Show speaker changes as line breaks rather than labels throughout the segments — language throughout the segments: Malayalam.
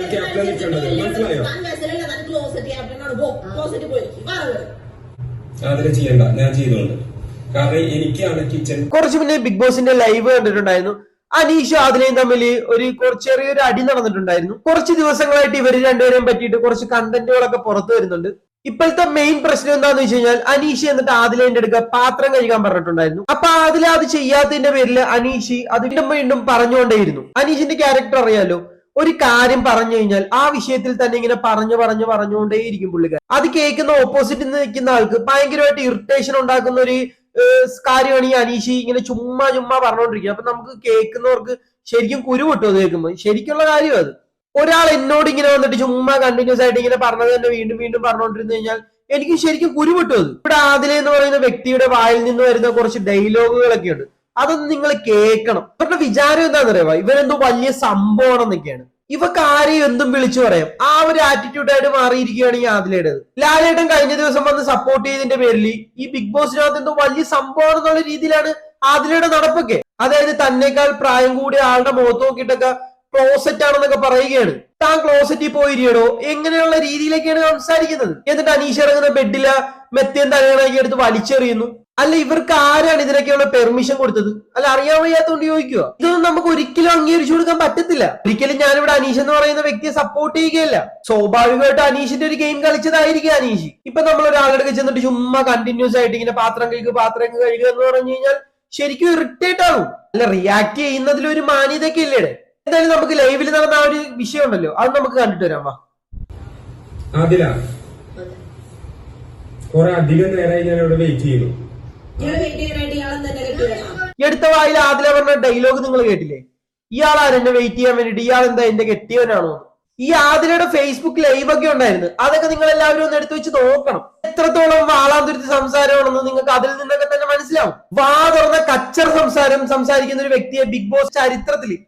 ക്യാപ്റ്റൻ ഞാൻ കാരണം
കുറച്ച് മുന്നേ ബിഗ് ബോസിന്റെ ലൈവ് കണ്ടിട്ടുണ്ടായിരുന്നു. അനീഷ് അതിലെയും തമ്മിൽ ഒരു കുറച്ച് ചെറിയൊരു അടി നടന്നിട്ടുണ്ടായിരുന്നു. കുറച്ച് ദിവസങ്ങളായിട്ട് ഇവർ രണ്ടുപേരെയും പറ്റിയിട്ട് കുറച്ച് കണ്ടന്റുകളൊക്കെ പുറത്തു വരുന്നുണ്ട്. ഇപ്പോഴത്തെ മെയിൻ പ്രശ്നം എന്താന്ന് വെച്ച് കഴിഞ്ഞാൽ അനീഷ് എന്നിട്ട് ആദിലേന്റെ അടുക്ക പാത്രം കഴുകാൻ പറഞ്ഞിട്ടുണ്ടായിരുന്നു. അപ്പൊ ആദില അത് ചെയ്യാത്തതിന്റെ പേരിൽ അനീഷ് അത് വീണ്ടും വീണ്ടും പറഞ്ഞുകൊണ്ടേയിരുന്നു. അനീഷിന്റെ ക്യാരക്ടർ അറിയാലോ. ഒരു കാര്യം പറഞ്ഞു കഴിഞ്ഞാൽ ആ വിഷയത്തിൽ തന്നെ ഇങ്ങനെ പറഞ്ഞു പറഞ്ഞു പറഞ്ഞുകൊണ്ടേയിരിക്കും പുള്ളിക്കാരൻ. അത് കേൾക്കുന്ന ഓപ്പോസിറ്റിൽ നിൽക്കുന്ന ആൾക്ക് ഭയങ്കരമായിട്ട് ഇറിറ്റേഷൻ ഉണ്ടാക്കുന്ന ഒരു കാര്യമാണ് ഈ അനീഷി ഇങ്ങനെ ചുമ്മാ ചുമ്മാ പറഞ്ഞുകൊണ്ടിരിക്കുക അപ്പൊ നമുക്ക് കേൾക്കുന്നവർക്ക് ശരിക്കും കുരു പൊട്ടും അത് കേൾക്കുമ്പോൾ ശരിക്കുള്ള കാര്യം അത്. ഒരാൾ എന്നോട് ഇങ്ങനെ വന്നിട്ട് ചുമ്മാ കണ്ടിന്യൂസ് ആയിട്ട് ഇങ്ങനെ പറഞ്ഞത് തന്നെ വീണ്ടും വീണ്ടും പറഞ്ഞുകൊണ്ടിരുന്നു കഴിഞ്ഞാൽ എനിക്ക് ശരിക്കും കുരു പൊട്ടും അത്? ഇവിടെ ആദില എന്ന് പറയുന്ന വ്യക്തിയുടെ വായിൽ നിന്ന് വരുന്ന കുറച്ച് ഡയലോഗുകളൊക്കെ ഉണ്ട് അതൊന്നും നിങ്ങൾ കേൾക്കണം. ഇവരുടെ വിചാരം എന്താണെന്ന് അറിയാം ഇവരെന്തോ വലിയ സംഭവമാണെന്നൊക്കെയാണ്. ഇവക്ക് ആരെയും എന്തും വിളിച്ചു പറയാം. ആ ഒരു ആറ്റിറ്റ്യൂഡായിട്ട് മാറിയിരിക്കുകയാണ് ഈ ആദിലയുടേത് ലാലേട്ടൻ കഴിഞ്ഞ ദിവസം വന്ന് സപ്പോർട്ട് ചെയ്തതിന്റെ പേരിൽ ഈ ബിഗ് ബോസിനകത്ത് എന്തോ വലിയ സംഭവം എന്നുള്ള രീതിയിലാണ് ആദിലയുടെ നടപ്പൊക്കെ. അതായത് തന്നെക്കാൾ പ്രായം കൂടിയ ആളുടെ മുഖത്ത് നോക്കിയിട്ടൊക്കെ ക്ലോസറ്റ് ആണെന്നൊക്കെ പറയുകയാണ്. താൻ ക്ലോസറ്റിൽ പോയിരിക്കണോ? എങ്ങനെയുള്ള രീതിയിലേക്കാണ് സംസാരിക്കുന്നത്. എന്നിട്ട് അനീഷ് ഇറങ്ങുന്ന ബെഡില മെത്തിയൻ തലകളൊക്കെ എടുത്ത് വലിച്ചെറിയുന്നു. അല്ല ഇവർക്ക് ആരാണ് ഇതിനൊക്കെയുള്ള പെർമിഷൻ കൊടുത്തത്? അല്ല അറിയാൻ വയ്യാത്തോണ്ട് ചോദിക്കുക ഇതൊന്നും നമുക്ക് ഒരിക്കലും അംഗീകരിച്ചു കൊടുക്കാൻ പറ്റത്തില്ല. ഒരിക്കലും ഞാനിവിടെ അനീഷ് എന്ന് പറയുന്ന വ്യക്തിയെ സപ്പോർട്ട് ചെയ്യുകയല്ല. സ്വാഭാവികമായിട്ട് അനീഷിന്റെ ഒരു ഗെയിം കളിച്ചതായിരിക്കും അനീഷ്. ഇപ്പൊ നമ്മൾ ഒരാളുടെ ചെന്നിട്ട് ചുമ്മാ കണ്ടിന്യൂസ് ആയിട്ട് ഇങ്ങനെ പാത്രം കഴുകുക പാത്രം കഴുകുക എന്ന് പറഞ്ഞു കഴിഞ്ഞാൽ ശരിക്കും ഇറിറ്റേറ്റ് ആവും. അല്ല റിയാക്ട് ചെയ്യുന്നതിൽ ഒരു മാന്യതയൊക്കെ ഇല്ലേ? എന്തായാലും നമുക്ക് ലൈവിൽ നടന്ന ആ ഒരു വിഷയം ഉണ്ടല്ലോ. അത് നമുക്ക് കണ്ടിട്ട് വരാം. വാ.
അതില കുറെ അധികം നേരമായി ഞാൻ ഇവിടെ വെയിറ്റ് ചെയ്യുന്നു.
കെട്ടുകയാണ്
വായിൽ ആദില പറഞ്ഞ ഡയലോഗ് നിങ്ങൾ കേട്ടില്ലേ? ഇയാൾ ആരെന്നെ വെയിറ്റ് ചെയ്യാൻ വേണ്ടിട്ട് ഇയാൾ എന്താ എന്റെ കെട്ടിയവനാണോ? ഈ ആദിലയുടെ ഫേസ്ബുക്ക് ലൈവ് ഒക്കെ ഉണ്ടായിരുന്നു. അതൊക്കെ നിങ്ങൾ എല്ലാവരും ഒന്ന് എടുത്തു വെച്ച് നോക്കണം. എത്രത്തോളം വാളാന്തുരുത്തി സംസാരമാണെന്ന് നിങ്ങൾക്ക് അതിൽ നിന്നൊക്കെ തന്നെ മനസ്സിലാവും. വാ തുറന്ന കച്ചർ സംസാരം സംസാരിക്കുന്ന ഒരു വ്യക്തിയെ ബിഗ് ബോസ് ചരിത്രത്തിൽ.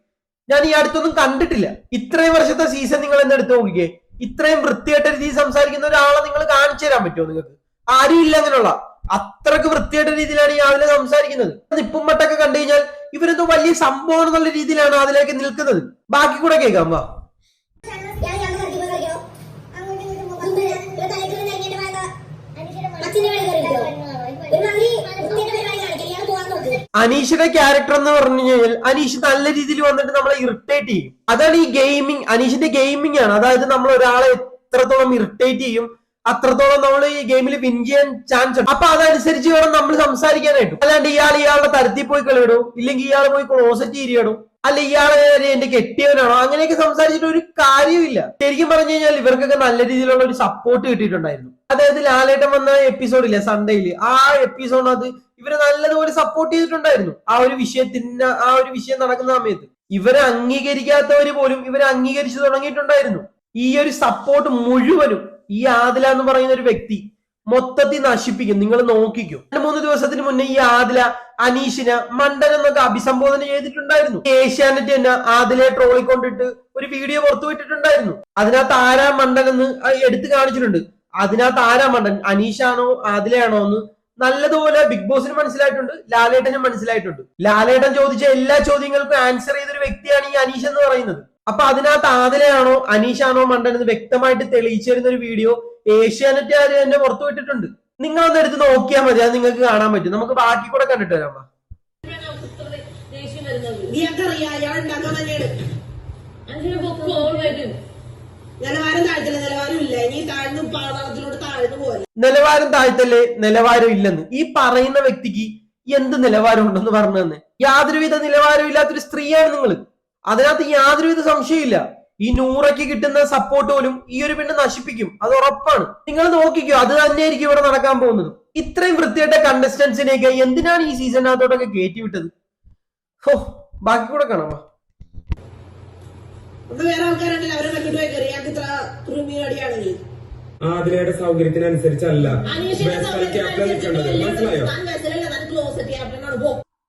ഞാൻ ഈ അടുത്തൊന്നും കണ്ടിട്ടില്ല. ഇത്രയും വർഷത്തെ സീസൺ നിങ്ങൾ എന്ന് എടുത്തു നോക്കിക്കേ. ഇത്രയും വൃത്തിയായിട്ട് രീതിയിൽ സംസാരിക്കുന്ന ഒരാളെ നിങ്ങൾ കാണിച്ചു തരാൻ പറ്റുമോ നിങ്ങൾക്ക്? ആരും ഇല്ല അങ്ങനെയുള്ള അത്രയ്ക്ക് വൃത്തിയായിട്ട രീതിയിലാണ് ഈ ആദില സംസാരിക്കുന്നത്. നിപ്പും മട്ടൊക്കെ കണ്ടു കഴിഞ്ഞാൽ ഇവരെന്തോ വലിയ സംഭവം എന്നുള്ള രീതിയിലാണ് അതിലേക്ക് നിൽക്കുന്നത്. ബാക്കി കൂടെ കേൾക്കാം വാ. അനീഷിന്റെ ക്യാരക്ടർ എന്ന് പറഞ്ഞു കഴിഞ്ഞാൽ അനീഷ് നല്ല രീതിയിൽ വന്നിട്ട് നമ്മളെ ഇറിറ്റേറ്റ് ചെയ്യും. അതാണ് ഈ ഗെയിമിംഗ് അനീഷിന്റെ ഗെയിമിംഗ് ആണ്. അതായത് നമ്മൾ ഒരാളെ എത്രത്തോളം ഇറിറ്റേറ്റ് ചെയ്യും അത്രത്തോളം നമ്മൾ ഈ ഗെയിമിൽ വിൻ ചെയ്യാൻ ചാൻസ് ഉണ്ട്. അപ്പൊ അതനുസരിച്ച് വേണം നമ്മൾ സംസാരിക്കാനായിട്ട്. അല്ലാണ്ട് ഇയാൾ ഇയാളുടെ തരത്തിൽ പോയി കളിയിടും. ഇല്ലെങ്കിൽ ഇയാൾ പോയി ക്ലോസറ്റ് ഇരിയിടും. അല്ല ഇയാളെ എന്റെ കെട്ടിയവനാണോ? അങ്ങനെയൊക്കെ സംസാരിച്ചിട്ട് ഒരു കാര്യമില്ല ശരിക്കും പറഞ്ഞു കഴിഞ്ഞാൽ ഇവർക്കൊക്കെ നല്ല രീതിയിലുള്ള ഒരു സപ്പോർട്ട് കിട്ടിയിട്ടുണ്ടായിരുന്നു. അതായത് ലാലേട്ടൻ വന്ന എപ്പിസോഡില്ലേ സൺഡേയിൽ ആ എപ്പിസോഡിനകത്ത് ഇവരെ നല്ലതുപോലെ സപ്പോർട്ട് ചെയ്തിട്ടുണ്ടായിരുന്നു. ആ ഒരു വിഷയത്തിന് ആ ഒരു വിഷയം നടക്കുന്ന സമയത്ത്. ഇവരെ അംഗീകരിക്കാത്തവര് പോലും ഇവരെ അംഗീകരിച്ചു തുടങ്ങിയിട്ടുണ്ടായിരുന്നു. ഈ ഒരു സപ്പോർട്ട് മുഴുവനും ഈ ആദില എന്ന് പറയുന്ന ഒരു വ്യക്തി മൊത്തത്തിൽ നശിപ്പിക്കും. നിങ്ങൾ നോക്കിക്കും. രണ്ട് മൂന്ന് ദിവസത്തിന് മുന്നേ ഈ ആദില അനീഷിനെ മണ്ടൻ എന്നൊക്കെ അഭിസംബോധന ചെയ്തിട്ടുണ്ടായിരുന്നു. ഏഷ്യാനെറ്റ് തന്നെ ആദിലെ ട്രോളിക്കൊണ്ടിട്ട് ഒരു വീഡിയോ പുറത്തുവിട്ടിട്ടുണ്ടായിരുന്നു അതിനകത്ത് ആരാ മണ്ടൻ എന്ന് എടുത്തു കാണിച്ചിട്ടുണ്ട്. അതിനകത്ത് ആരാ മണ്ടൻ? അനീഷാണോ ആദിലയാണോ എന്ന് നല്ലതുപോലെ ബിഗ് ബോസിന് മനസ്സിലായിട്ടുണ്ട് ലാലേട്ടനും മനസ്സിലായിട്ടുണ്ട്. ലാലേട്ടൻ ചോദിച്ച എല്ലാ ചോദ്യങ്ങൾക്കും ആൻസർ ചെയ്തൊരു വ്യക്തിയാണ് ഈ അനീഷ് എന്ന് പറയുന്നത്. അപ്പൊ അതിനകത്ത് ആദിലയാണോ അനീഷാണോ മണ്ടൻ എന്ന് വ്യക്തമായിട്ട് തെളിയിച്ചു തരുന്ന ഒരു വീഡിയോ ഏഷ്യാനെറ്റുകാർ തന്നെ നിങ്ങൾ ഒന്ന് എടുത്ത് നോക്കിയാൽ മതി അത് നിങ്ങൾക്ക് കാണാൻ പറ്റും. നമുക്ക് ബാക്കി കൂടെ കണ്ടിട്ട് വരാം
നിലവാരം താഴ്ത്തില്ല നിലവാരം ഇനി
നിലവാരം താഴ്ത്തല്ലേ? നിലവാരം ഇല്ലെന്ന്. ഈ പറയുന്ന വ്യക്തിക്ക് എന്ത് നിലവാരം ഉണ്ടെന്ന് പറഞ്ഞു തന്നെ. യാതൊരുവിധ നിലവാരം ഇല്ലാത്തൊരു സ്ത്രീയാണ് നിങ്ങൾ അതിനകത്ത് യാതൊരുവിധ സംശയമില്ല ഈ നൂറയ്ക്ക് കിട്ടുന്ന സപ്പോർട്ട് പോലും ഈ ഒരു പെണ്ണ് നശിപ്പിക്കും. അത് ഉറപ്പാണ്. നിങ്ങൾ നോക്കിക്കോ അത് തന്നെയായിരിക്കും ഇവിടെ നടക്കാൻ പോകുന്നത്. ഇത്രയും വൃത്തിയായിട്ട കണ്ടസ്റ്റൻസിനെയൊക്കെ എന്തിനാണ് ഈ സീസണിനകത്തോട്ടൊക്കെ കയറ്റി വിട്ടത് ഹോ ബാക്കി കൂടെ കാണാം.
വേറെ ആൾക്കാരുണ്ടല്ലോ അവരെ കയറി
ആതിരയുടെ സൗകര്യത്തിനനുസരിച്ചല്ല. മനസ്സിലായോ?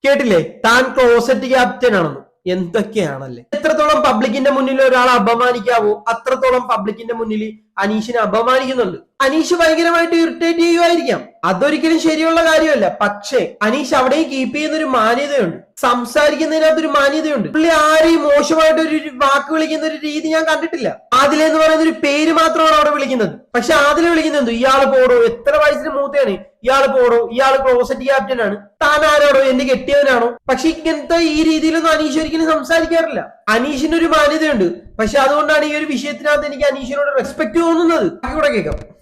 കേട്ടില്ലേ? താൻ ക്ലോസറ്റ് ക്യാപ്റ്റൻ ആണെന്ന്. എന്തൊക്കെയാണല്ലേ? എത്രത്തോളം പബ്ലിക്കിന്റെ മുന്നിൽ ഒരാളെ അപമാനിക്കാവോ അത്രത്തോളം പബ്ലിക്കിന്റെ മുന്നിൽ അനീഷിനെ അപമാനിക്കുന്നുണ്ട്. അനീഷ് ഭയങ്കരമായിട്ട് ഇറിറ്റേറ്റ് ചെയ്യുമായിരിക്കാം അതൊരിക്കലും ശരിയുള്ള കാര്യമല്ല. പക്ഷേ അനീഷ് അവിടെയും കീപ്പ് ചെയ്യുന്ന ഒരു മാന്യതയുണ്ട്. സംസാരിക്കുന്നതിനകത്ത് ഒരു മാന്യതയുണ്ട്. പുള്ളി ആരെയും മോശമായിട്ട് ഒരു വാക്ക് വിളിക്കുന്ന ഒരു രീതി ഞാൻ കണ്ടിട്ടില്ല. ആദില എന്ന് പറയുന്ന ഒരു പേര് മാത്രമാണ് അവിടെ വിളിക്കുന്നത്. പക്ഷെ ആദില വിളിക്കുന്നത് ഇയാൾ പോടോ എത്ര വയസ്സിന് മൂത്തയാണ്? ഇയാൾ പോടോ ഇയാൾ ക്ലോസറ്റ് ക്യാപ്റ്റൻ ആണ്. താൻ ആരാണോ എന്റെ കെട്ടിയവനാണോ? പക്ഷെ ഇങ്ങനത്തെ ഈ രീതിയിലൊന്നും അനീഷ് ഒരിക്കലും സംസാരിക്കാറില്ല. അനീഷിന് ഒരു മാന്യതയുണ്ട്. പക്ഷെ അതുകൊണ്ടാണ് ഈ ഒരു വിഷയത്തിനകത്ത് എനിക്ക് അനീഷിനോട് റെസ്പെക്ട് തോന്നുന്നത്. കേൾക്കാം.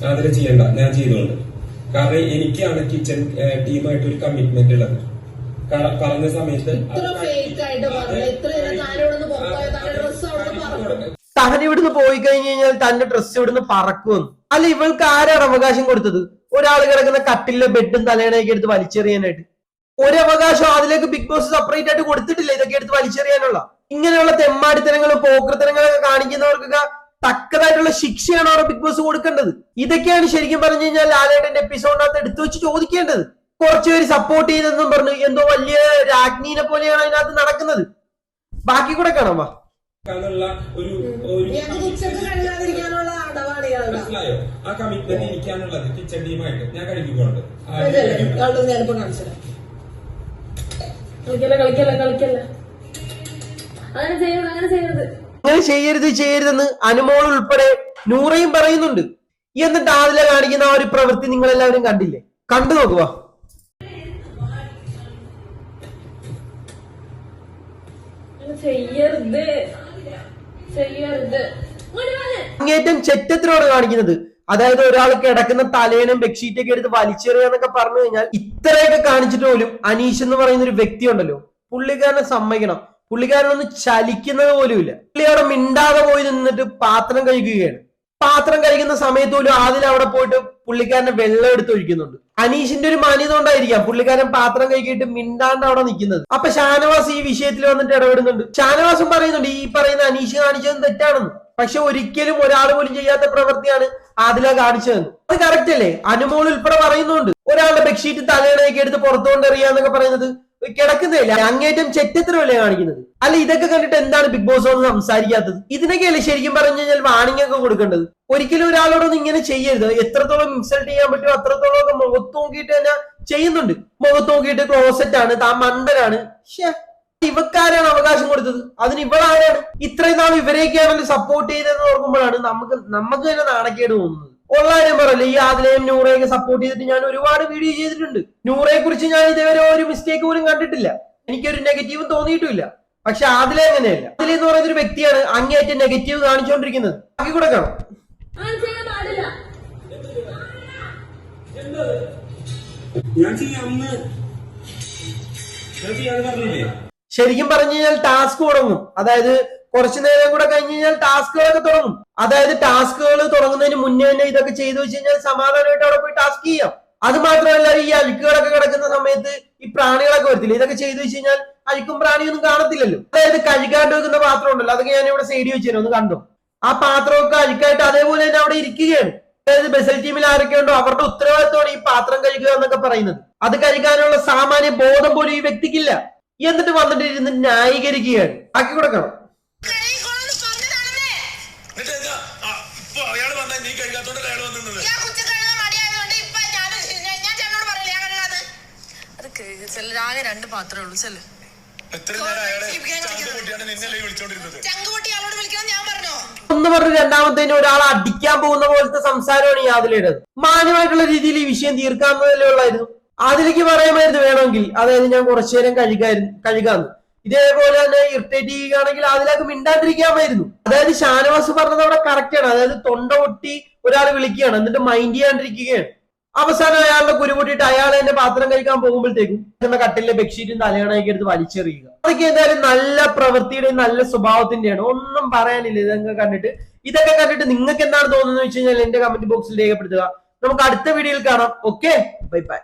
പോയി
ചെയ്യണ്ട. ഞാൻ ചെയ്തോണ്ട് കാരണം എനിക്കാണ് കിച്ചൺ ടീമായിട്ട് ഒരു കമ്മിറ്റ്മെന്റ് ഉള്ളത്. കാരണം പറഞ്ഞ സമയത്ത്
താൻ
ഇവിടുന്ന് പോയി കഴിഞ്ഞു കഴിഞ്ഞാൽ തന്റെ ഡ്രസ്സ് ഇവിടുന്ന് പറക്കുമെന്ന് അല്ല ഇവൾക്ക് ആരാണ് അവകാശം കൊടുത്തത്? ഒരാൾ കിടക്കുന്ന കട്ടിലെ ബെഡും തലേണയൊക്കെ എടുത്ത് വലിച്ചെറിയാനായിട്ട്. ഒരു അവകാശം അതിലേക്ക് ബിഗ് ബോസ് സെപ്പറേറ്റ് ആയിട്ട് കൊടുത്തിട്ടില്ല. ഇതൊക്കെ എടുത്ത് വലിച്ചെറിയാനുള്ള. ഇങ്ങനെയുള്ള തെമ്മാടിത്തരങ്ങളും പോക്രത്തരങ്ങളൊക്കെ കാണിക്കുന്നവർക്കൊക്കെ തക്കതായിട്ടുള്ള ശിക്ഷയാണ് അവിടെ ബിഗ് ബോസ് കൊടുക്കേണ്ടത്. ഇതൊക്കെയാണ് ശരിക്കും പറഞ്ഞു കഴിഞ്ഞാൽ ലാലേട്ടന്റെ എപ്പിസോഡിനകത്ത് എടുത്തു വെച്ച് ചോദിക്കേണ്ടത്. കുറച്ചുപേര് സപ്പോർട്ട് ചെയ്തെന്നും പറഞ്ഞു എന്തോ വലിയ രാജ്ഞീനെ പോലെയാണ് അതിനകത്ത് നടക്കുന്നത്. ബാക്കി കൂടെ കാണാം വാ.
മനസ്സിലായോ? ആ കമ്മിറ്റ്മെന്റ് എനിക്കാണുള്ളത് കിച്ചൺ ടീമായിട്ട് ഞാൻ
കളിക്കല്ല കളിക്കല്ല. അങ്ങനെ ചെയ്യരുത് അങ്ങനെ ചെയ്യരുത്.
അങ്ങനെ ചെയ്യരുത് ചെയ്യരുതെന്ന് അനുമോൾ ഉൾപ്പെടെ നൂറയും പറയുന്നുണ്ട്. എന്നിട്ട് ആദില കാണിക്കുന്ന ആ ഒരു പ്രവൃത്തി നിങ്ങൾ എല്ലാവരും കണ്ടില്ലേ? കണ്ടു നോക്കുക
ചെയ്യരുത്. ചെയ്യരുത്.
അങ്ങേറ്റം ചെറ്റത്തിനോട് കാണിക്കുന്നത്. അതായത് ഒരാൾ കിടക്കുന്ന തലേനും ബെഡ്ഷീറ്റ് ഒക്കെ എടുത്ത് വലിച്ചെറിയുക എന്നൊക്കെ പറഞ്ഞു കഴിഞ്ഞാൽ ഇത്രയൊക്കെ കാണിച്ചിട്ട് പോലും അനീഷ് എന്ന് പറയുന്ന ഒരു വ്യക്തി ഉണ്ടല്ലോ പുള്ളിക്കാരനെ സമ്മതിക്കണം. പുള്ളിക്കാരനൊന്നും ചലിക്കുന്നത് പോലുമില്ല. പുള്ളി അവിടെ മിണ്ടാതെ പോയി നിന്നിട്ട് പാത്രം കഴിക്കുകയാണ് പാത്രം കഴിക്കുന്ന സമയത്ത് പോലും ആദ്യം അവിടെ പോയിട്ട് പുള്ളിക്കാരനെ വെള്ളം എടുത്ത് ഒഴിക്കുന്നുണ്ട്. അനീഷിന്റെ ഒരു മാന്യത കൊണ്ടായിരിക്കാം പുള്ളിക്കാരൻ പാത്രം കഴിക്കിട്ട് മിണ്ടാണ്ട് അവിടെ നിൽക്കുന്നത്. അപ്പൊ ഷാനവാസ് ഈ വിഷയത്തിൽ വന്നിട്ട് ഇടപെടുന്നുണ്ട്. ഷാനവാസും പറയുന്നുണ്ട് ഈ പറയുന്ന അനീഷ് കാണിച്ചത് തെറ്റാണെന്ന്. പക്ഷെ ഒരിക്കലും ഒരാൾ പോലും ചെയ്യാത്ത പ്രവൃത്തിയാണ് ആദില കാണിച്ചതെന്ന്. അത് കറക്റ്റ് അല്ലേ? അനുമോൾ ഉൾപ്പെടെ പറയുന്നുണ്ട്. ഒരാളുടെ ബെഡ്ഷീറ്റ് തലയിണയൊക്കെ എടുത്ത് പുറത്തു കൊണ്ടെറിയാന്നൊക്കെ പറയുന്നത് കിടക്കുന്നില്ല അങ്ങേറ്റം ചെറ്റത്തിനല്ലേ കാണിക്കുന്നത്? അല്ല ഇതൊക്കെ കണ്ടിട്ട് എന്താണ് ബിഗ് ബോസ് ഒന്ന് സംസാരിക്കാത്തത്? ഇതിനൊക്കെയല്ലേ ശരിക്കും പറഞ്ഞു കഴിഞ്ഞാൽ വാണിംഗ് ഒക്കെ കൊടുക്കേണ്ടത്? ഒരിക്കലും ഒരാളോടൊന്നും ഇങ്ങനെ ചെയ്യരുത്. എത്രത്തോളം ഇൻസൾട്ട് ചെയ്യാൻ പറ്റുമോ അത്രത്തോളം ഒക്കെ മുഖത്ത് നോക്കിയിട്ട് തന്നെ ചെയ്യുന്നുണ്ട്. മുഖത്ത് നോക്കിയിട്ട് ക്ലോസറ്റ് ആണ് താൻ മന്ദരാണ് ഇവക്കാരാണ് അവകാശം കൊടുത്തത്? അതിന് ഇവളാരാണ്? ഇത്രയും നാൾ ഇവരെയൊക്കെയാണല്ലോ സപ്പോർട്ട് ചെയ്തതെന്ന് ഓർക്കുമ്പോഴാണ് നമുക്ക് നമുക്ക് തന്നെ നാണക്കേട് തോന്നുന്നത്. ഉള്ള കാര്യം പറയല്ലേ? ഈ ആദിലയും നൂറയൊക്കെ സപ്പോർട്ട് ചെയ്തിട്ട് ഞാൻ ഒരുപാട് വീഡിയോ ചെയ്തിട്ടുണ്ട്. നൂറയെ കുറിച്ച് ഞാൻ ഇതുവരെ ഒരു മിസ്റ്റേക്ക് പോലും കണ്ടിട്ടില്ല. എനിക്കൊരു നെഗറ്റീവും തോന്നിയിട്ടില്ല പക്ഷെ ആദില എങ്ങനെയല്ല ആദില എന്ന് പറയുന്ന ഒരു വ്യക്തിയാണ് അങ്ങേയറ്റം നെഗറ്റീവ് കാണിച്ചുകൊണ്ടിരിക്കുന്നത്. ബാക്കി കൂടെ കാണാം.
അങ്ങനെ പാടില്ല.
ഞാൻ ചെയ്യാമെന്ന് ഞാൻ ചെയ്യാന്ന് പറഞ്ഞില്ലേ
ശരിക്കും പറഞ്ഞു കഴിഞ്ഞാൽ ടാസ്ക് തുടങ്ങും. അതായത് കുറച്ചു നേരം കൂടെ കഴിഞ്ഞ് കഴിഞ്ഞാൽ ടാസ്കുകളൊക്കെ തുടങ്ങും. അതായത് ടാസ്കുകൾ തുടങ്ങുന്നതിന് മുന്നേ തന്നെ ഇതൊക്കെ ചെയ്തു വെച്ച് കഴിഞ്ഞാൽ സമാധാനമായിട്ട് അവിടെ പോയി ടാസ്ക് ചെയ്യാം. അത് മാത്രമല്ല ഈ അഴുക്കുകളൊക്കെ കിടക്കുന്ന സമയത്ത് ഈ പ്രാണികളൊക്കെ വരത്തില്ല? ഇതൊക്കെ ചെയ്തു വെച്ച് കഴിഞ്ഞാൽ അഴുക്കും പ്രാണിയൊന്നും കാണത്തില്ലല്ലോ. അതായത് കഴുകാണ്ട് വെക്കുന്ന പാത്രം ഉണ്ടല്ലോ അതൊക്കെ ഞാൻ ഇവിടെ സൈഡ് വെച്ചു ഒന്ന് കണ്ടു? ആ പാത്രമൊക്കെ അഴുക്കായിട്ട് അതേപോലെ തന്നെ അവിടെ ഇരിക്കുകയാണ്. അതായത് ബസൽ ടീമിൽ ആരൊക്കെ ഉണ്ടോ അവരുടെ ഉത്തരവാദിത്തമാണ് ഈ പാത്രം കഴുകുക എന്നൊക്കെ പറയുന്നത്. അത് കഴുകാനുള്ള സാമാന്യ ബോധം പോലും ഈ വ്യക്തിക്കില്ല. എന്നിട്ട് വന്നിട്ട് ഇരുന്ന് ന്യായീകരിക്കുകയാണ്. ആക്കി കൊടുക്കണം.
നീ അയാൾ
ആകെ രണ്ട് ഉള്ളൂ
ഒന്ന് പറഞ്ഞ് രണ്ടാമത്തേന് ഒരാളെ അടിക്കാൻ പോകുന്ന പോലത്തെ സംസാരമാണ് ഈ അതിലേടത് മാന്യമായിട്ടുള്ള രീതിയിൽ ഈ വിഷയം തീർക്കാവുന്നതല്ലേ ഉള്ളായിരുന്നു. ആദിലേക്ക് പറയുമായിരുന്നു വേണമെങ്കിൽ. അതായത് ഞാൻ കുറച്ചു നേരം കഴുകായിരുന്നു കഴുകാന്ന്. ഇതേപോലെ തന്നെ ഇറിറ്റേറ്റ് ചെയ്യുകയാണെങ്കിൽ അതിലേക്ക് മിണ്ടാതിരിക്കാമായിരുന്നു. അതായത് ഷാനവാസ് പറഞ്ഞത് അവിടെ കറക്റ്റ് ആണ്. അതായത് തൊണ്ട പൊട്ടി ഒരാൾ വിളിക്കുകയാണ്. എന്നിട്ട് മൈൻഡ് ചെയ്യാണ്ടിരിക്കുകയാണ്. അവസാനം അയാളുടെ കുരുപൊട്ടിയിട്ട് അയാൾ എന്റെ പാത്രം കഴിക്കാൻ പോകുമ്പോഴത്തേക്കും നമ്മുടെ കട്ടിലെ ബെഡ്ഷീറ്റും തലയണയൊക്കെ എടുത്ത് വലിച്ചെറിയുക. അതൊക്കെ എന്തായാലും നല്ല പ്രവൃത്തിയുടെയും നല്ല സ്വഭാവത്തിന്റെയാണ്. ഒന്നും പറയാനില്ല. ഇതൊക്കെ കണ്ടിട്ട് ഇതൊക്കെ കണ്ടിട്ട് നിങ്ങൾക്ക് എന്താണ് തോന്നുന്നത് വെച്ച് കഴിഞ്ഞാൽ എന്റെ കമന്റ് ബോക്സിൽ രേഖപ്പെടുത്തുക. നമുക്ക് അടുത്ത വീഡിയോയിൽ കാണാം. Okay bye bye